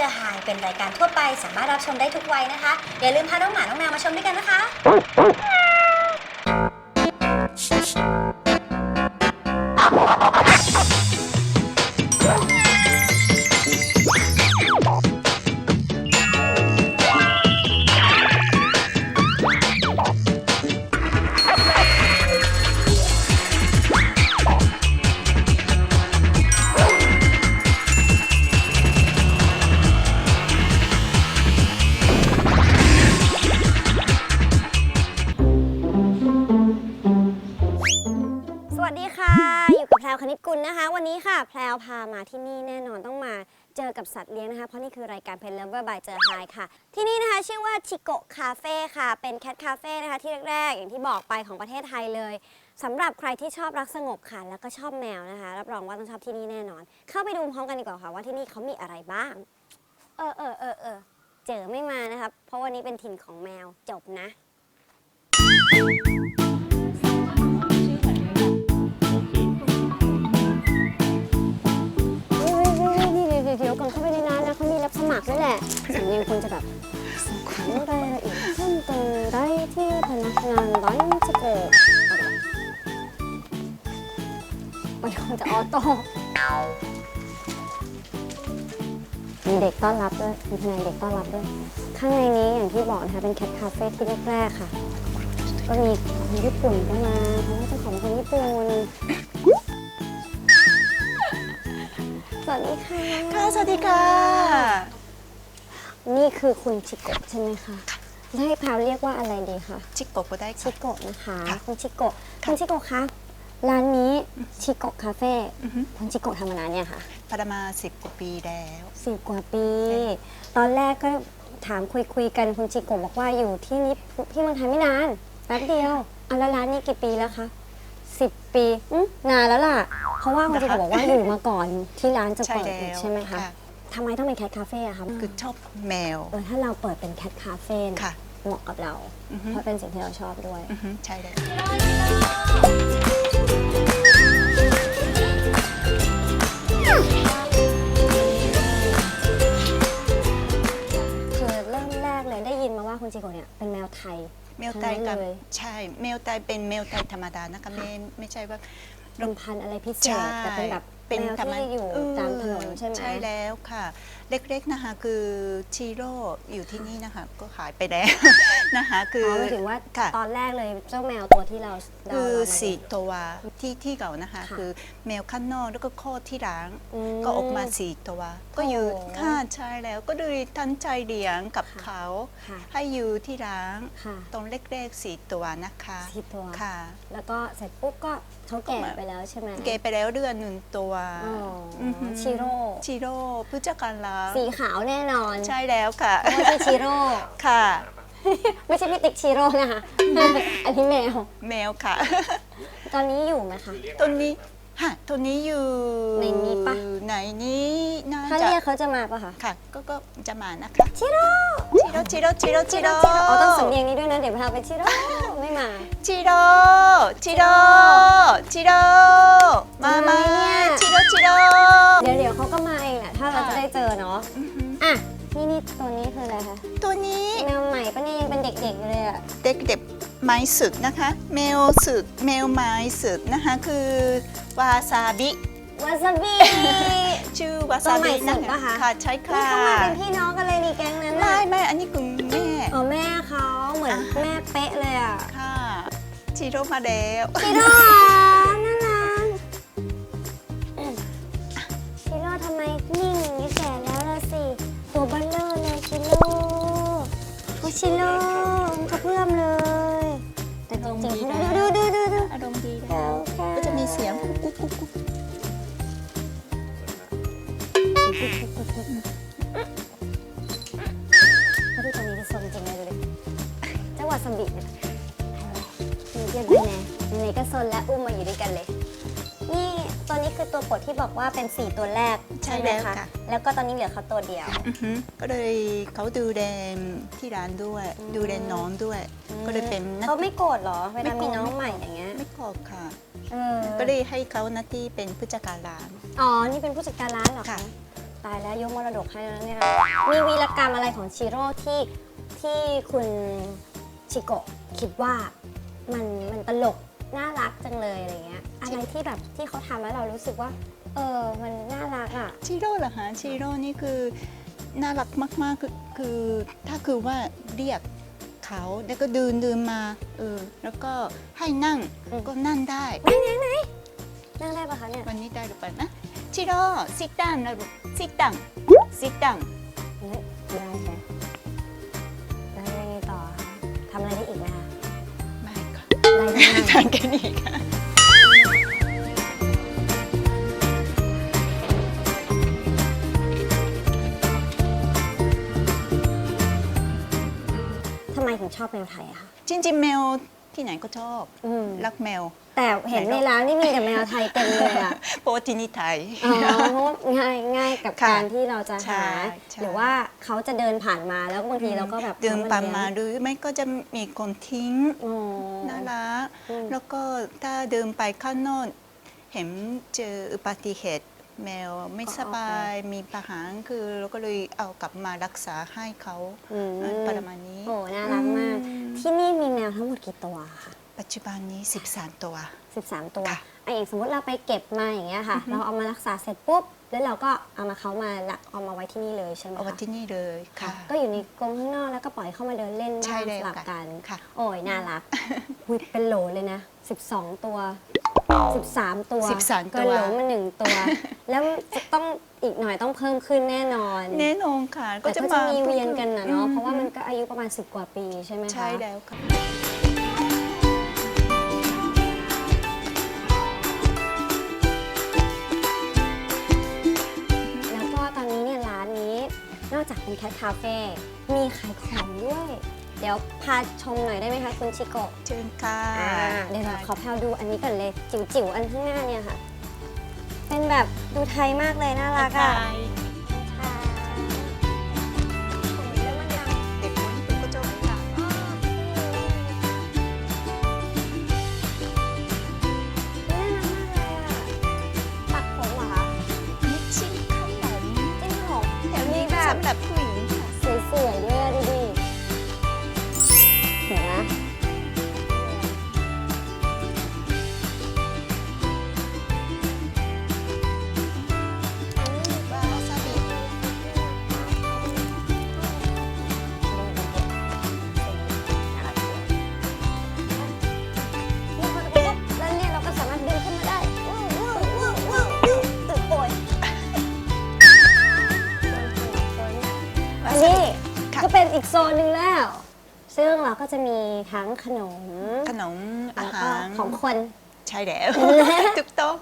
จะหายเป็นรายการทั่วไปสามารถรับชมได้ทุกวัยนะคะ อย่าลืมพาน้องหมา น้องแมวมาชมด้วยกันนะคะ แพลวพามาที่นี่แน่นอนต้องมาเจอกับสัตว์เลี้ยงนะคะ เพราะนี่คือรายการเพนเลเวอร์บายเจอไฮค่ะ ที่นี่นะคะชื่อว่าชิโกะคาเฟ่ค่ะ เป็นแคทคาเฟ่นะคะที่แรกๆ อย่างที่บอกไปของประเทศไทยเลยสำหรับใครที่ชอบรักสงบค่ะ แล้วก็ชอบแมวนะคะ รับรองว่าต้องชอบที่นี่แน่นอน เข้าไปดูพร้อมกันดีกว่าค่ะว่าที่นี่เขามีอะไรบ้าง เออเออเออเออเจอไม่มานะครับ เพราะวันนี้เป็นถิ่นของแมวจบนะ เดี๋ยวเดี๋ยวก่อนเข้าไปในร้านนะเขามีรับสมัครด้วยแหละสำเนียงคนจะแบบขอรายละเอียดเพิ่มเติมได้ที่พนักงานร้อยสโกะมันคงจะออโต้มีเด็กต้อนรับด้วยมีพนักงานเด็กต้อนรับด้วย ข้างในนี้อย่างที่บอกนะคะเป็นแคทคาเฟ่ที่แรกๆค่ะ ก็มีคนญี่ปุ่นก็มาเพราะว่าเจ้าของเป็นคนญี่ปุ่น สวัสดีค่ะ ค่ะ สวัสดีค่ะ นี่คือคุณชิโกะใช่ไหมคะได้พาวเรียกว่าอะไรดีคะจิกโกโกได้ชิค่ะ โกะนะคะ ค่ะคุณชิโกะ ค่ะคุณชิโกะคะ ร้านนี้ชิโกะคาเฟ่ อือฮึ คุณชิโกะทำมานานเนี่ยค่ะประมาณสิบกว่าปีแล้ว สิบกว่าปี ตอนแรกก็ถามคุยคุยๆกันคุณชิโกะบอกว่าอยู่ที่นี่ที่เมืองไทยไม่นานแป๊บเดียวเอาแล้วร้านนี้กี่ปีแล้วคะ สิบปีอื้อนานแล้วล่ะ เพราะว่าคุณชิโกะบอกว่าอยู่มาก่อนที่ร้านจะใช่เปิดแล้วใช่ไหมคะทำไมต้องเป็นแคทคาเฟ่อะคะคือชอบแมวเออถ้าเราเปิดเป็นแคทคาเฟ่เนี่ยค่ะเหมาะกับเราอือฮึเพราะเป็นสิ่งที่เราชอบด้วยอือฮึใช่แล้วคือเริ่มแรกเลยได้ยินมาว่าคุณจิโกะเนี่ยเป็นแมวไทย แมวไตายกับทั้งนั้นเลย ใช่แมวไตายเป็นแมวไตายธรรมดานะคะไม่ไม่ใช่ว่าเป็นพันธุ์อะไรพิเศใช่ษแต่เป็นแบบเป็นแมวธรรมที่อยู่เออตามถนนใช่ไหม ใช่แล้วค่ะ เล็กๆนะคะคือชิโร่อยู่ที่นี่นะคะก็ขายไปแล้ว นะคะคืออ๋ออหมายถึงว่าค่ะตอนแรกเลยเจ้าแมวตัวที่เราเราคือเรามาสี่เลี้ยง ตัวที่ที่เก่านะคะ ค่ะ คือแมวข้างนอกแล้วก็คลอดที่ร้านอืมก็ออกมาสี่ตัวก็อยู่โอ้ค่ะใช่แล้วก็เลยตั้งใจเลี้ยงกับค่ะ เขา ค่ะให้อยู่ที่ร้านค่ะตอนแรกๆสี่ตัวนะคะสี่ตัว ค่ะ แล้วก็เสร็จปุ๊บก็เขาแก่ก็มาไปแล้วใช่ไหมเกไปแล้วเดือนหนึ่งตัวอ๋อออหือชิโร่ ชิโร่ผู้จัดการร้านสีขาวแน่นอนใช่แล้วค่ะเพราะว่าชื่อชิโร่ค่ะ ไม่ใช่พี่ติ๊กชิโร่นะคะอันนี้แมวแมวค่ะ ตอนนี้อยู่ไหมคะตัวนี้ฮะตัวนี้อยู่ในนี้ปะในนี้น่าถ้าจะเรียกเขาจะมาปะคะค่ะ ก็ก็จะมานะคะชิโร่ชิโร่ชิโร่ชิโร่ชิโร่อ๋อต้องสำเนียงนี้ด้วยนะเดี๋ยวพาไปชิโร่ไม่มาชิโร่ชิโร่ชิโร่มามาทำไมเนี่ยชิโร่ชิโร่เดี๋ยวเดี๋ยวเขาก็มาเองแหละถ้า เราจะได้เจอเนาะอือหืออะนี่นี่ตัวนี้คืออะไรคะตัวนี้แมวใหม่ปะเนี่ยยังเป็นเด็กๆอยู่เลยอะเด็กๆไม้สึกนะคะแมวสึกแมวไม้สึกนะคะคือวาซาบิวาซาบิชื่อวาตัวซาใหม่บิสึนะกปะคะค่ะใช่นี่ค่ะเขามาเป็นพี่น้องกันเลยนี่แก๊งนั้นไม่น่ะไม่อันนี้คุณแม่อ๋อแม่เขาเหมือนแม่เป๊ะเลยอะค่ะชิโร่มาแล้วชิโร่น่ารั โอ้ชิโร่กระเพื่อมเลย แต่จริงๆเขาดูดูดูดูดูอารมณ์ดีแล้แล้ววค่ะก็จะมีเสียงกุ๊กกุ๊กกุ๊กกุ๊กเขาดูตรงนี้ดิสมจริงเลยดูดิจังหวัดสมบิเนี่ยมีเดียวด้วยนะไหนๆก็ซนแล้วอุ้มมาอยู่ด้วยกันเลย นี่ ตัวนี้คือตัวโปรดที่บอกว่าเป็น 4 ตัวแรกใช่ไหมแล้วคะ ค่ะ แล้วก็ตอนนี้เหลือเขาตัวเดียว อือหือก็เลยเขาดูแลที่ร้านด้วย อืม ดูแลน้องด้วย ก็เลยเป็นนัก เขาไม่โกรธเหรอ เวไม่ลาโกรมีธ น้องไม่โกรธใหม่อย่างเงี้ยไม่กรอบค่ะ เออก็เลยให้เขาหน้าที่เป็นผู้จัดการร้านอ๋อ นี่เป็นผู้จัดการร้านเหรอคะ ค่ะ ตายแล้วยกมรดกให้แล้วเนี่ย มีวีรกรรมอะไรของชิโร่ที่ที่คุณชิโกะคิดว่ามันมันตลก น่ารักจังเลยอะไรเงี้ยอะไรที่แบบที่เขาทำแล้วเรารู้สึกว่า เออมันน่ารักอะ ชิโร่เหรอคะชิโร่นี่คือน่ารักมากๆคือคือถ้าคือว่าเรียกเขาแล้วก็เดินเดินมาเออแล้วก็ให้นั่งอืม ก็นั่งได้นั่งได้ปะคะเนี่ยวันนี้ได้หรือเปล่านะชิโร่ sit down นะลูก sit down sit down เฮ้ยได้ใช่ ได้ได้ทานแค่นี้ค่ะทำไมถึงชอบแมวไทยอะคะ จริงๆแมว ที่ไหนก็ชอบ อืมรักแมว แต่เห็นในร้านนี่มีแต่แมวไทยเต็มเลยอะเพราะว่าที่นี่ไทย อ๋อเพราะว่าง่ายง่ายกับค่ะการที่เราจะใช่หา ใช่ หรือว่าเขาจะเดินผ่านมาแล้วบางทีเราก็แบบเดินอผ่านมาเลี้ยงหรือไม่ก็จะมีคนทิ้งอ๋อ น่ารักอืม แล้วก็ถ้าเดินไปข้างนอกเห็นเจออุบัติเหตุ แมวไม่สบายมีปัญหาคือเราก็เลยเอากลับมารักษาให้เขาอืมเออประมาณนี้ โอ้น่ารักมากอืมที่นี่มีแมวทั้งหมดกี่ตัวคะปัจจุบันนี้ 13 ตัว 13 ตัวค่ะอะอย่างสมมติเราไปเก็บมาอย่างเงี้ยค่ะเราเอามารักษาเสร็จปุ๊บ แล้วเราก็เอามาเขามาละเอามาไว้ที่นี่เลยใช่ไหมเอาไว้คะที่นี่เลยค่ะ ก็อยู่ในกรงข้างนอกแล้วก็ปล่อยเข้ามาเดินเล่นใช่บ้างแล้วสลับค่ะกัน ค่ะ โอ้ยน่ารักหุยเป็นโหลเลยนะ 12 ตัว 13 ตัว13เกิตันวโหลมาหนึ่งตัว แล้วจะต้องอีกหน่อยต้องเพิ่มขึ้นแน่นอนแน่นอนค่ะแต่ก็จะมีเวียนกันนะเนาะอืเพราะว่ามันก็อายุประมาณ 10 กว่าปีใช่ไหมคะ ใช่แล้วค่ะ แล้วก็ตอนนี้เนี่ยร้านนี้นอกจากเป็นแคทคาเฟ่ มีขายของด้วย เดี๋ยวพาชมหน่อยได้ไหมคะคุณชิโกะเชิญค่ะอ่าเดี๋ยวเราขอแพลวดูอันนี้ก่อนเลย จิ๋วๆ อันข้างหน้าเนี่ยค่ะ เป็นแบบดูไทยมากเลยน่ารักอะค่ะเด็กคนนี้ก็จะไว้ค่ะน่ารักมากเลยอะตัดผมเหรอคะนี่ชิ้นขนมจิ้มผมแถวนี้แบบสำหรับผู้หญิง ทั้งขนมขนมอาแล้วก็หารของคน ใช่แล้ว ถูกต้อง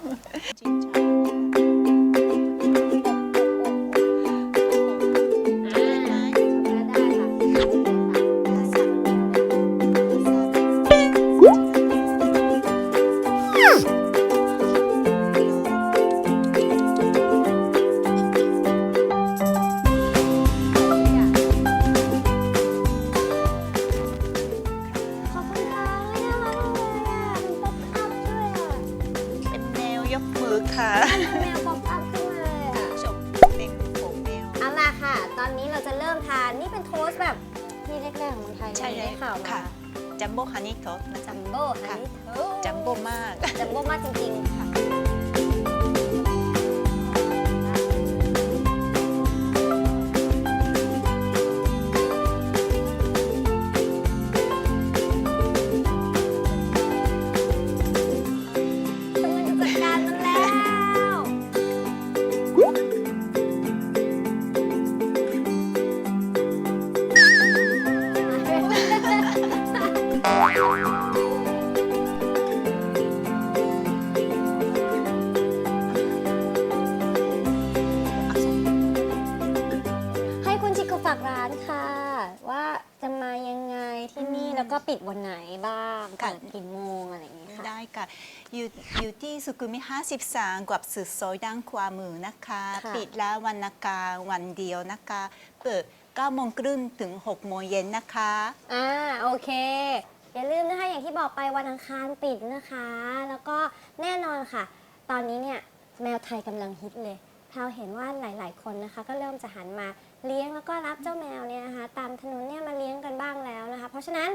อยู่อยู่ที่สุขุมวิท53กับสุดซอยด้านขวามือนะคะ ค่ะ ปิดแล้ววันอังคารวันเดียวนะคะ เปิด9โมงครึ่งถึง6โมงเย็นนะคะ อ่าโอเค อย่าลืมนะคะอย่างที่บอกไปวันอังคารปิดนะคะ แล้วก็แน่นอนค่ะ ตอนนี้เนี่ยแมวไทยกำลังฮิตเลยถ้เราเห็นว่าหลาย ๆ คนนะคะ ก็เริ่มจะหันมาเลี้ยงแล้วก็รับเจ้าแมวเนี่ยนะคะ ตามถนนเนี่ยมาเลี้ยงกันบ้างแล้วนะคะ เพราะฉะนั้น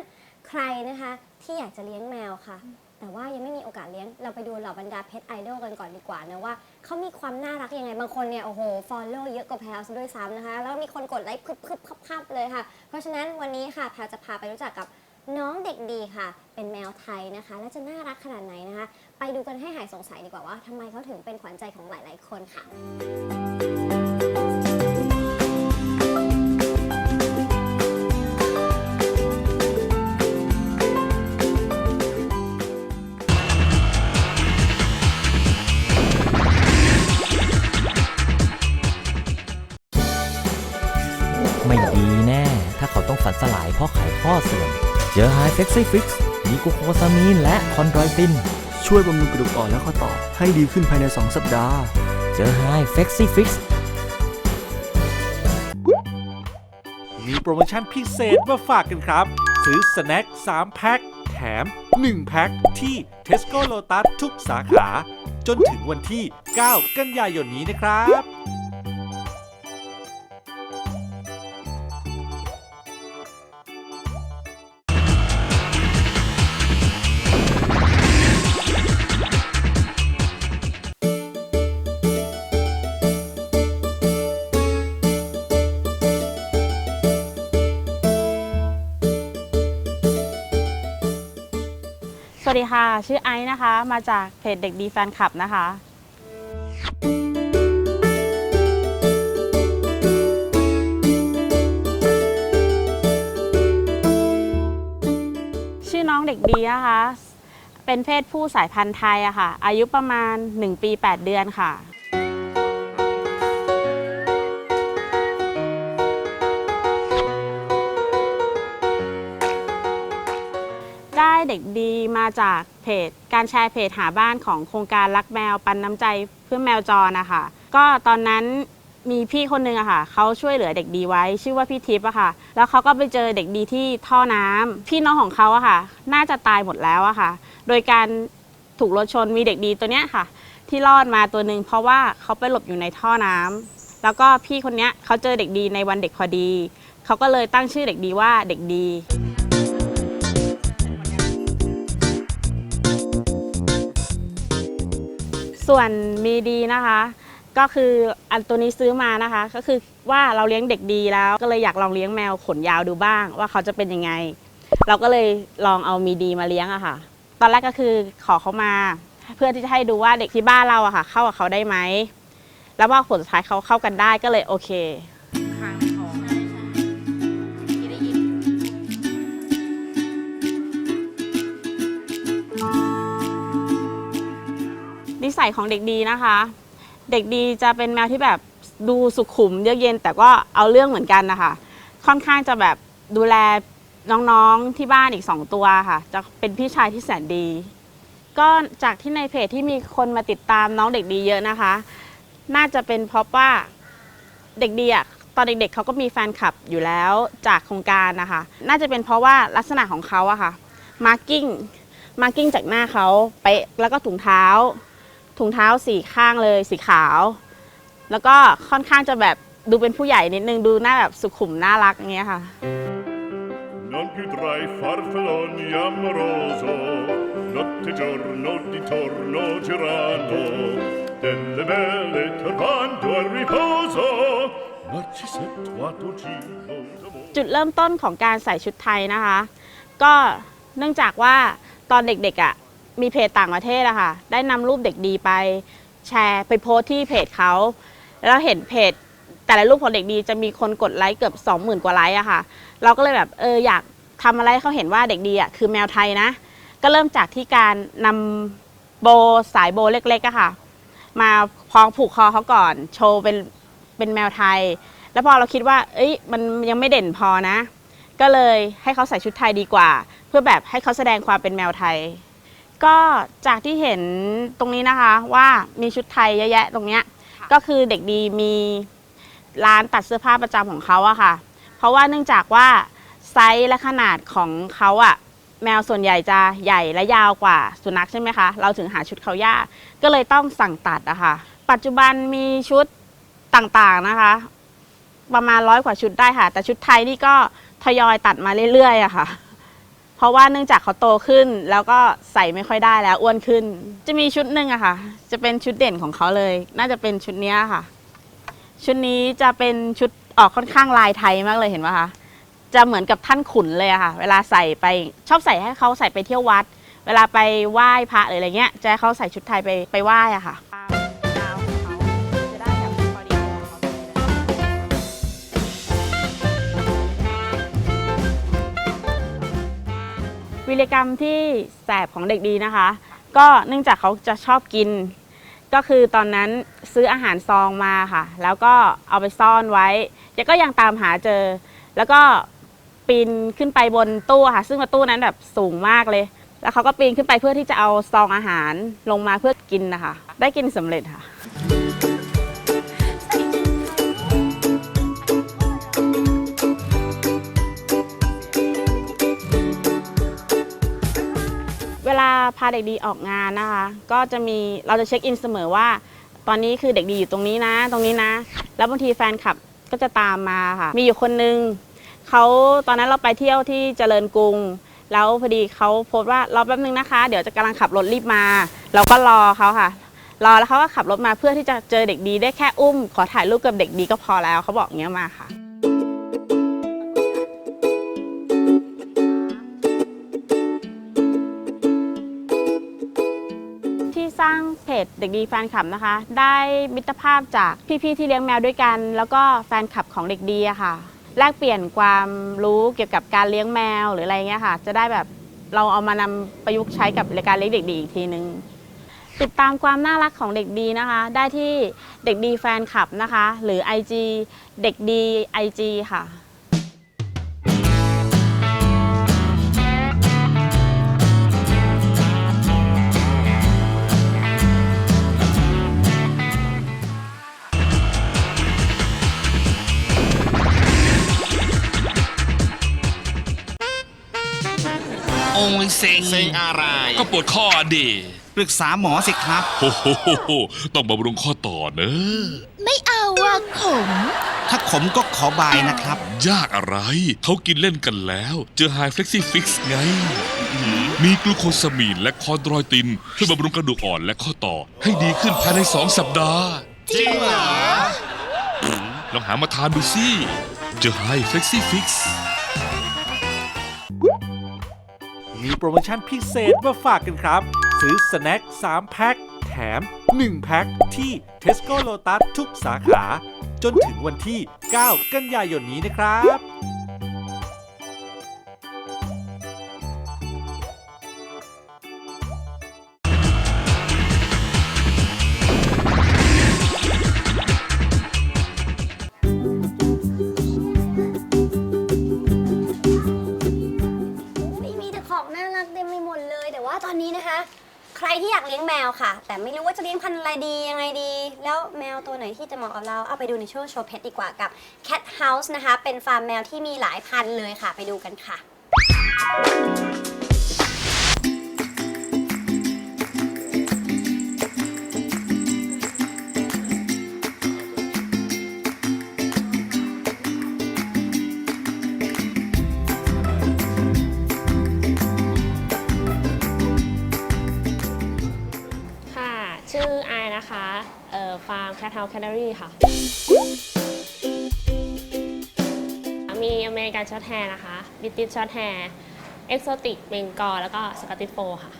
ใครนะคะที่อยากจะเลี้ยงแมวค่ะ แต่ว่ายังไม่มีโอกาสเลี้ยง เราไปดูเหล่าบรรดาเพ t ไอดอลกันก่อนดีกว่านะว่าเขามีความน่ารักยังไง บางคนเนี่ยโอ้โห ฟอลโล่เยอะกว่าแพลวซะด้วยซ้ำนะคะ แล้วมีคนกดไลค์พึบพึบพับพับเลยค่ะ เพราะฉะนั้นวันนี้ค่ะแพลวจะพาไปรู้จักกับน้องเด็กดีค่ะ เป็นแมวไทยนะคะ และจะน่ารักขนาดไหนนะคะ ไปดูกันให้หายสงสัยดีกว่าว่าทำไมเขาถึงเป็นขวัญใจของหลาย ๆ คนค่ะ ซี่ฟิกซ์มีกลูโคซามีนและคอนโดรติน ช่วยบำรุงกระดูกอ่อนและข้อต่อให้ดีขึ้นภายใน 2 สัปดาห์ เจอไฮเฟกซี่ฟิกซ์มีโปรโมชั่นพิเศษมาฝากกันครับ ซื้อสแน็ค3แพ็คแถม 1 แพ็คที่ Tesco Lotus ทุกสาขา จนถึงวันที่ 9 กันยายนนี้นะครับ วัสดีค่ะ ชื่อไอซ์นะคะ มาจากเพจเด็กดีแฟนคลับนะคะ ชื่อน้องเด็กดีนะคะ เป็นเพศผู้สายพันธุ์ไทยอะค่ะ อายุประมาณ 1 ปี 8 เดือนค่ะ เด็กดีมาจากเพจ การแชร์เพจหาบ้านของโครงการรักแมวปันน้ำใจเพื่อแมวจรนะคะก็ตอนนั้นมีพี่คนนึงอะค่ะเขาช่วยเหลือเด็กดีไว้ ชื่อว่าพี่ทิพย์อะค่ะ แล้วเขาก็ไปเจอเด็กดีที่ท่อน้ำพี่น้องของเขาอะค่ะ น่าจะตายหมดแล้วอะค่ะ โดยการถูกรถชนมีเด็กดีตัวเนี้ยค่ะ ที่รอดมาตัวหนึ่งเพราะว่าเขาไปหลบอยู่ในท่อน้ำแล้วก็พี่คนเนี้ยเขาเจอเด็กดีในวันเด็กพอดีเขาก็เลยตั้งชื่อเด็กดีว่าเด็กดี ส่วนมีดีนะคะ ก็คืออันตัวนี้ซื้อมานะคะ ก็คือว่าเราเลี้ยงเด็กดีแล้ว ก็เลยอยากลองเลี้ยงแมวขนยาวดูบ้าง ว่าเขาจะเป็นยังไง เราก็เลยลองเอามีดีมาเลี้ยงอะค่ะ ตอนแรกก็คือขอเขามา เพื่อที่จะให้ดูว่าเด็กที่บ้านเราอะค่ะ เข้ากับเขาได้ไหมแล้วว่าผลสุดท้ายเขาเข้ากันได้ก็เลยโอเค สัยของเด็กดีนะคะ เด็กดีจะเป็นแมวที่แบบดูสุขุมเยือกเย็น แต่ก็เอาเรื่องเหมือนกันนะคะค่อนข้างจะแบบดูแลน้องๆที่บ้านอีก 2 ตัวค่ะ จะเป็นพี่ชายที่แสนดี ก็จากที่ในเพจที่มีคนมาติดตามน้องเด็กดีเยอะนะคะ น่าจะเป็นเพราะว่าเด็กดีอะตอนเด็กๆเขาก็มีแฟนคลับอยู่แล้วจากโครงการนะคะ น่าจะเป็นเพราะว่าลักษณะของเขาอะค่ะมาร์กิ้งมาร์กิ้งจากหน้าเขาไปะแล้วก็ถุงเท้า ถุงเท้าสีข้างเลยสีขาว แล้วก็ค่อนข้างจะแบบดูเป็นผู้ใหญ่นิดนึงดูหน้าแบบสุขุมน่ารักอย่างเงี้ยค่ะ Non più tra i farfalloni amoroso, notte e giorno di torno girando, delle belle turbando al riposo, Narcisetto a tuo giro d'amore. จุดเริ่มต้นของการใส่ชุดไทยนะคะ ก็เนื่องจากว่าตอนเด็กๆอะ่ะ มีเพจต่างประเทศอะค่ะ ได้นำรูปเด็กดีไป แชร์ไปโพสต์ที่เพจเขา แล้วเห็นเพจ แต่ละรูปของเด็กดีจะมีคนกดไลค์เกือบ 20,000 กว่าไลค์อะค่ะ เราก็เลยแบบเอออยากทำอะไรให้เขาเห็นว่าเด็กดีอะคือแมวไทยนะ ก็เริ่มจากที่การนำโบสายโบเล็กๆอะค่ะ มาพองผูกคอเขาก่อน โชว์เป็นเป็นแมวไทย แล้วพอเราคิดว่า เอ้ยมันยังไม่เด่นพอนะ ก็เลยให้เขาใส่ชุดไทยดีกว่า เพื่อแบบให้เขาแสดงความเป็นแมวไทย ก็จากที่เห็นตรงนี้นะคะว่ามีชุดไทยเยอะแยะตรงเนี้ยก็คือเด็กดีมีร้านตัดเสื้อผ้าประจำของเขาอะค่ะ เพราะว่าเนื่องจากว่าไซส์และขนาดของเขาอะแมวส่วนใหญ่จะใหญ่และยาวกว่าสุนัขใช่ไหมคะ เราถึงหาชุดเขายาก ก็เลยต้องสั่งตัดอะค่ะ ปัจจุบันมีชุดต่างๆนะคะ ประมาณร้อยกว่าชุดได้ค่ะ แต่ชุดไทยนี่ก็ทยอยตัดมาเรื่อยๆอะค่ะเพ ราะว่าเนื่องจากเขาโตขึ้น แล้วก็ใส่ไม่ค่อยได้แล้วอ้วนขึ้น จะมีชุดหนึ่งอะค่ะ จะเป็นชุดเด่นของเขาเลย น่าจะเป็นชุดเนี้ยค่ะ ชุดนี้จะเป็นชุดออกค่อนข้างลายไทยมากเลยเห็นไหมคะจะเหมือนกับท่านขุนเลยอะค่ะ เวลาใส่ไปชอบใส่ให้เขาใส่ไปเที่ยววัด เวลาไปไหว้พระหรืออะไรเงี้ยจะให้เขาใส่ชุดไทยไปไปไหว้อะค่ะ วิรกรรมที่แสบของเด็กดีนะคะ ก็เนื่องจากเขาจะชอบกิน ก็คือตอนนั้นซื้ออาหารซองมาค่ะ แล้วก็เอาไปซ่อนไว้เดี๋ยวก็ยังตามหาเจอ แล้วก็ปีนขึ้นไปบนตู้ค่ะ ซึ่งตู้นั้นแบบสูงมากเลย แล้วเขาก็ปีนขึ้นไปเพื่อที่จะเอาซองอาหารลงมาเพื่อกินนะคะ ได้กินสำเร็จค่ะ พาเด็กดีออกงานนะคะ ก็จะมีเราจะเช็คอินเสมอว่า ตอนนี้คือเด็กดีอยู่ตรงนี้นะ ตรงนี้นะ แล้วบางทีแฟนคลับก็จะตามมาค่ะ มีอยู่คนนึงเขาตอนนั้นเราไปเที่ยวที่เจริญกรุง แล้วพอดีเขาโพสต์ว่ารอแป๊บนึงนะคะ เดี๋ยวจะกำลังขับรถรีบมา เราก็รอเขาค่ะ รอแล้วเขาก็ขับรถมาเพื่อที่จะเจอเด็กดีได้แค่อุ้ม ขอถ่ายรูปกับเด็กดีก็พอแล้วเขาบอกอย่างเงี้ยมาค่ะ จเด็กดีแฟนคลับนะคะ ได้มิตรภาพจากพี่ๆที่เลี้ยงแมวด้วยกัน แล้วก็แฟนคลับของเด็กดีอะค่ะแลกเปลี่ยนความรู้เกี่ยวกับการเลี้ยงแมวหรืออะไรเงี้ยค่ะ จะได้แบบเราเอามานำประยุกต์ใช้กับรายการเลี้ยงเด็กดีอีกทีนึงติดตามความน่ารักของเด็กดีนะคะ ได้ที่เด็กดีแฟนคลับนะคะ หรือ IG เด็กดี IG ค่ะ โอ้ยเซ็งเซ็งอะไร ก็ปวดข้อดีปรึกษาหมอสิครับ โอ้โหโหโหต้องบำรุงข้อต่อเนอะไม่เอาอะขม ถ้าขมก็ขอบายนะครับ ยากอะไร เขากินเล่นกันแล้ว เจอไฮเฟล็กซี่ฟิกซ์ไง มีกลูโคซามีนและคอนโดรอยตินช่วยบำรุงกระดูกอ่อนและข้อต่อ ให้ดีขึ้นภายใน 2 สัปดาห์ จริงเหรอ ลองหามาทานดูสิ เจอไฮเฟล็กซี่ฟิกซ์ มีโปรโมชั่นพิเศษมาฝากกันครับ ซื้อสแน็ค3แพ็คแถม 1 แพ็คที่ Tesco Lotus ทุกสาขา จนถึงวันที่ 9 กันยายนนี้นะครับ แมวค่ะ แต่ไม่รู้ว่าจะเลี้ยงพันธุ์อะไรดียังไงดี แล้วแมวตัวไหนที่จะเหมาะกับเราเอาไปดูในช่วงโชว์เพชดีกว่ากับ Cat House นะคะ เป็นฟาร์มแมวที่มีหลายพันธุ์เลยค่ะ ไปดูกันค่ะค่ะาร์มแคทเฮาส์แคนารีค่ะ มีอเมริกันช็อตแฮร์นะคะบิติชช็อตแฮร์เอ็กโซติกเบงกอแล้วก็สกอตติโฟค่ะ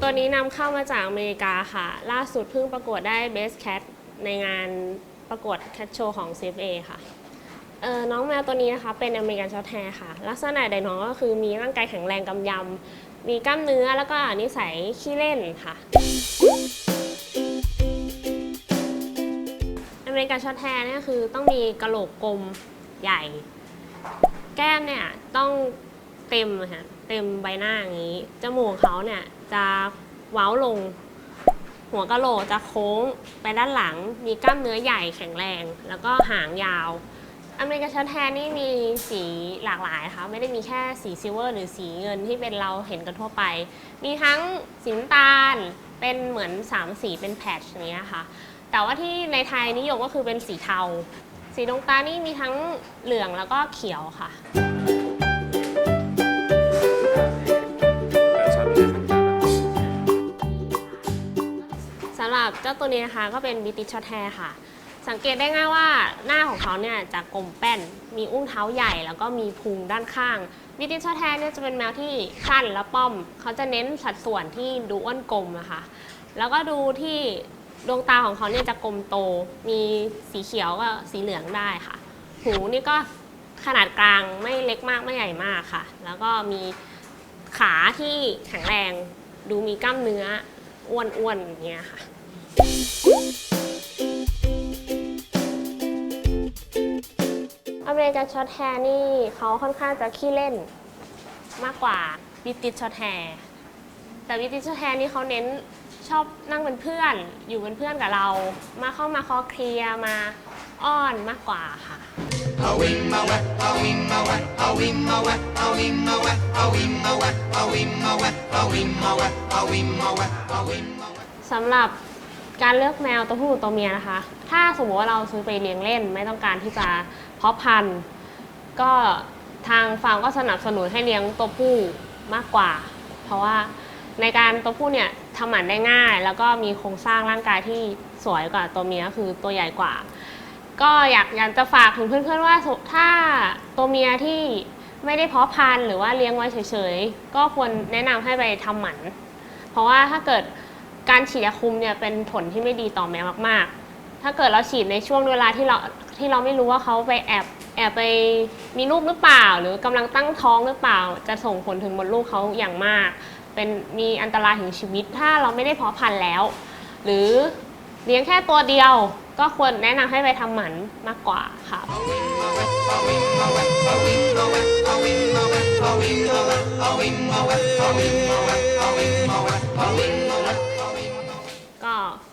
ตัวนี้นำเข้ามาจากอเมริกาค่ะ ล่าสุดเพิ่งประกวดได้ Best Cat ในงานประกวด Cat Show ของ CFA ค่ะ เออน้องแมวตัวนี้นะคะเป็นอเมริกันช็อตแฮร์ค่ะ ลักษณะใดน้องก็คือมีร่างกายแข็งแรงกำยำ มีกล้ามเนื้อแล้วก็นิสัยขี้เล่นค่ะอเมริกันช็อตแฮร์เนี่ยคือต้องมีกระโหลกกลมใหญ่ แก้มเนี่ยต้องเต็มอะค่ะเต็มใบหน้าอย่างนี้จมูกเขาเนี่ยจะเว้าลง หัวกะโหลกจะโค้งไปด้านหลัง มีกล้ามเนื้อใหญ่แข็งแรง แล้วก็หางยาว อเมริกันช็อตแฮร์นี่มีสีหลากหลายนะคะไม่ได้มีแค่สีซิลเวอร์หรือสีเงินที่เป็นเราเห็นกันทั่วไป มีทั้งสีน้ำตาลเป็นเหมือน 3 สีเป็นแพทช์อย่างเนี้ยค่ะแต่ว่าที่ในไทยนิยมก็คือเป็นสีเทา สีดวงตานี่มีทั้งเหลืองแล้วก็เขียวค่ะ สำหรับเจ้าตัวนี้นะคะก็เป็นบิติช็อตแฮร์ค่ะ สังเกตได้ง่ายว่าหน้าของเขาเนี่ยจะกลมแป้น มีอุ้งเท้าใหญ่ แล้วก็มีพุงด้านข้างบิติชอแฮร์เนี่ยจะเป็นแมวที่สั้นและป้อม เขาจะเน้นสัดส่วนที่ดูอ้วนกลมนะคะ แล้วก็ดูที่ดวงตาของเขาเนี่ยจะกลมโต มีสีเขียวก็สีเหลืองได้ค่ะ หูนี่ก็ขนาดกลางไม่เล็กมากไม่ใหญ่มากค่ะ แล้วก็มีขาที่แข็งแรง ดูมีกล้ามเนื้ออ้วนๆอย่างเงี้ยค่ะ อเมริกันช็อตแฮร์นี่เขาค่อนข้างจะขี้เล่นมากกว่าบิติชช็อตแฮร์แต่บิติชช็อตแฮร์นี่เขาเน้นชอบนั่งเป็นเพื่อน อยู่เป็นเพื่อนกับเรา มาเข้ามาคอเคลียร์มาอ้อนมากกว่าค่ะสำหรับการเลือกแมวตัวผู้ตัวเมียนะคะ ถ้าสมมติว่าเราซื้อไปเลี้ยงเล่น ไม่ต้องการที่จะาะพันธุ์ก็ทางฟาร์มก็สนับสนุนให้เลี้ยงตัวผู้มากกว่า เพราะว่าในการตัวผู้เนี่ยทำหมันได้ง่าย แล้วก็มีโครงสร้างร่างกายที่สวยกว่าตัวเมียคือตัวใหญ่กว่า ก็อยากอยากจะฝากถึงเพื่อนๆว่าถ้าตัวเมียที่ไม่ได้เพาะพันธุ์หรือว่าเลี้ยงไว้เฉยๆ ก็ควรแนะนำให้ไปทำหมัน เพราะว่าถ้าเกิดการฉีดยาคุมเนี่ยเป็นผลที่ไม่ดีต่อแมวมากๆ ถ้าเกิดเราฉีดในช่วงเวลาที่เราที่เราไม่รู้ว่าเขาไปแอบแอบไปมีลูกหรือเปล่า หรือกำลังตั้งท้องหรือเปล่า จะส่งผลถึงมดลูกเขาอย่างมาก เป็นมีอันตรายถึงชีวิต ถ้าเราไม่ได้เพาะพันธุ์แล้ว หรือเลี้ยงแค่ตัวเดียวก็ควรแนะนำให้ไปทำหมันมากกว่าค่ะก็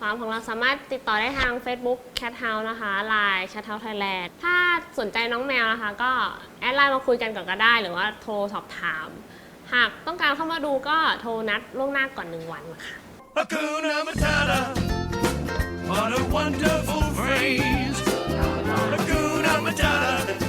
ฟาร์มของเราสามารถติดต่อได้ทาง Facebook Cat House นะคะ Line Cat House Thailand ถ้าสนใจน้องแมวนะคะ ก็แอดไลน์มาคุยกันก่อนก็ได้ หรือว่าโทรสอบถาม หากต้องการเข้ามาดูก็โทรนัดล่วงหน้าก่อนหนึ่งวันค่ะ Hakuna Matata. What a wonderful phrase. Hakuna Matata.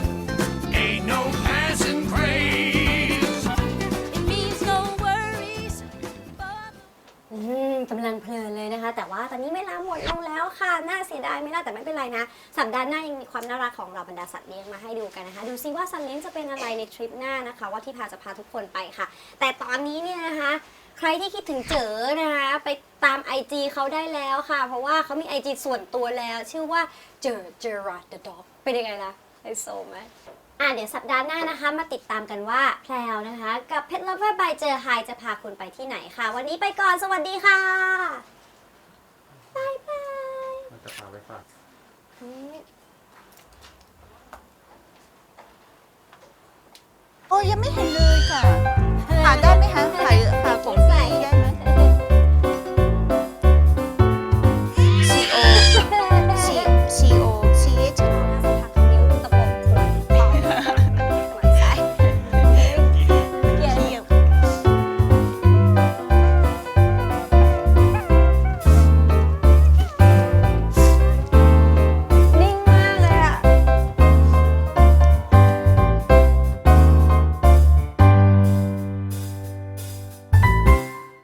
กำลังเพลินเลยนะคะ แต่ว่าตอนนี้เวลาหมดลงแล้วค่ะ น่าเสียดายไม่ล่ะแต่ไม่เป็นไรนะ สัปดาห์หน้ายังมีความน่ารักของเราบรรดาสัตว์เลี้ยงมาให้ดูกันนะคะ ดูซิว่าสัตว์เลี้ยงจะเป็นอะไรในทริปหน้านะคะ ว่าที่พาจะพาทุกคนไปค่ะ แต่ตอนนี้เนี่ยนะคะ ใครที่คิดถึงเจอนะคะ ไปตาม IG เขาได้แล้วค่ะ เพราะว่าเขามี IG ส่วนตัวแล้ว ชื่อว่าเจอเจอรัดเดอะด็อกเป็นยังไงล่ะไฮโซไหม่ะเดี๋ยวสัปดาห์หน้านะคะ มาติดตามกันว่าแพลวนะคะ กับเพชรลับเวอร์บายเจอไฮจะพาคุณไปที่ไหนค่ะ วันนี้ไปก่อนสวัสดีค่ะบายบายมันจะพาไปฝากโอ้ยยังไม่เห็นเลยค่ะหาได้ไหมคะหาหาผมก็